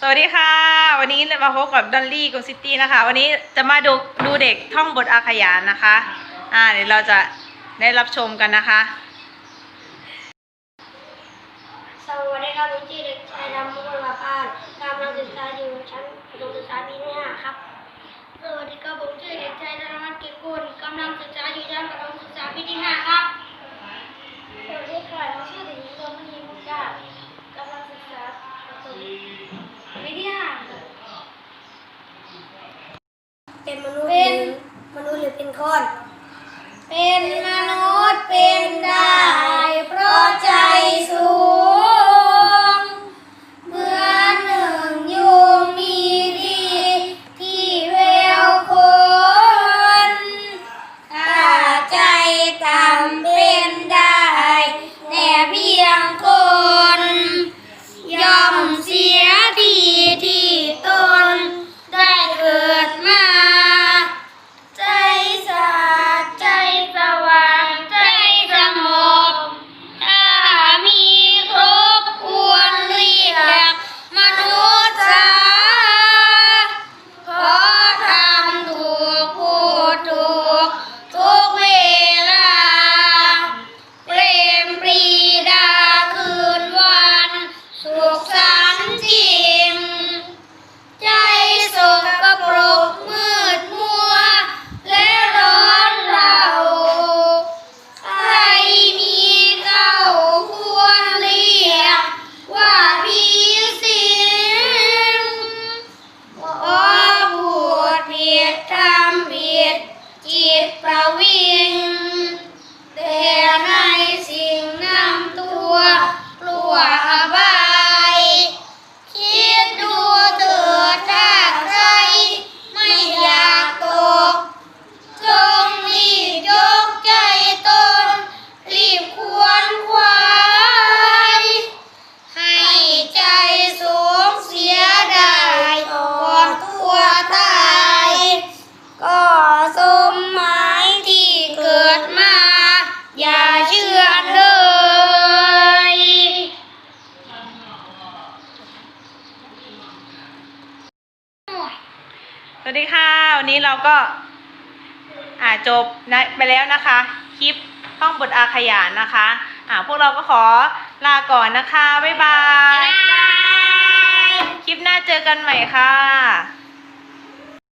สวัสดีค่ะ วันนี้มาพบกับดอลลี่กรุงซิตี้นะคะ วันนี้จะมาดูดูเด็กท่องบทอาขยานนะคะ อ่าเดี๋ยวเราจะได้รับชมกันนะคะ สวัสดีครับผมชื่อเด็กชายดำมุกลาพานกำลังศึกษาอยู่ชั้นประถมศึกษาปีที่ห้าครับ สวัสดีครับผมชื่อเด็กชายธนวัฒน์เกียรติกุลกำลังศึกษาอยู่ชั้นประถมศึกษาปีที่ห้าครับ สวัสดีค่ะผมชื่อเด็กหญิงดวงมณีมุกดากำลังศึกษาประถมปีที่ห้า เป็นมนุษย์เป็นมนุษย์หรือเป็นคน จิต วัสดีค่ะ วันนี้เราก็อ่าจบนะไปแล้วนะคะ คลิปท่องบทอาขยานนะคะอ่าพวกเราก็ขอลาก่อนนะคะ บ๊ายบาย คลิปหน้าเจอกันใหม่ค่ะ